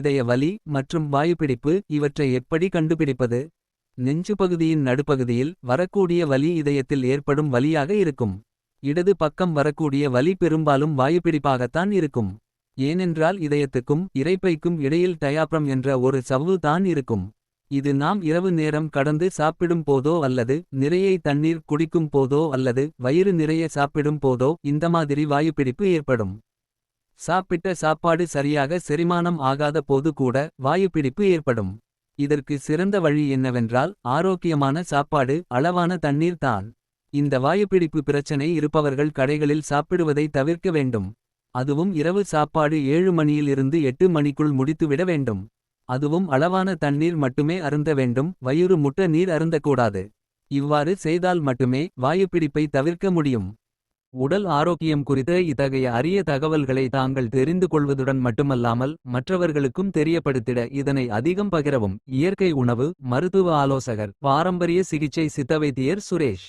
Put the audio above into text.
இதய வலி மற்றும் வாயுப்பிடிப்பு இவற்றை எப்படி கண்டுபிடிப்பது? நெஞ்சு பகுதியின் நடுப்பகுதியில் வரக்கூடிய வலி இதயத்தில் ஏற்படும் வலியாக இருக்கும். இடது பக்கம் வரக்கூடிய வலி பெரும்பாலும் வாயுப்பிடிப்பாகத்தான் இருக்கும். ஏனென்றால் இதயத்துக்கும் இரைப்பைக்கும் இடையில் டயாப்ரம் என்ற ஒரு சவ்வு தான் இருக்கும். இது நாம் இரவு நேரம் கடந்து சாப்பிடும் போதோ அல்லது நிறைய தண்ணீர் குடிக்கும் போதோ அல்லது வயிறு நிறைய சாப்பிடும் போதோ இந்த மாதிரி வாயுப்பிடிப்பு ஏற்படும். சாப்பிட்ட சாப்பாடு சரியாக செரிமானம் ஆகாத போது கூட வாயுப்பிடிப்பு ஏற்படும். இதற்கு சிறந்த வழி என்னவென்றால் ஆரோக்கியமான சாப்பாடு அளவான தண்ணீர் தான். இந்த வாயுப்பிடிப்பு பிரச்சனை இருப்பவர்கள் கடைகளில் சாப்பிடுவதை தவிர்க்க வேண்டும். அதுவும் இரவு சாப்பாடு ஏழு மணியிலிருந்து எட்டு மணிக்குள் முடித்துவிட வேண்டும். அதுவும் அளவான தண்ணீர் மட்டுமே அருந்த வேண்டும் வயிறு முட்ட நீர் அருந்தக்கூடாது. இவ்வாறு செய்தால் மட்டுமே வாயுப்பிடிப்பை தவிர்க்க முடியும். உடல் ஆரோக்கியம் குறித்த இத்தகைய அரிய தகவல்களை தாங்கள் தெரிந்து கொள்வதுடன் மட்டுமல்லாமல் மற்றவர்களுக்கும் தெரியப்படுத்திட இதனை அதிகம் பகிரவும். இயற்கை உணவு மருத்துவ ஆலோசகர் பாரம்பரிய சிகிச்சை சித்தவைத்தியர் சுரேஷ்.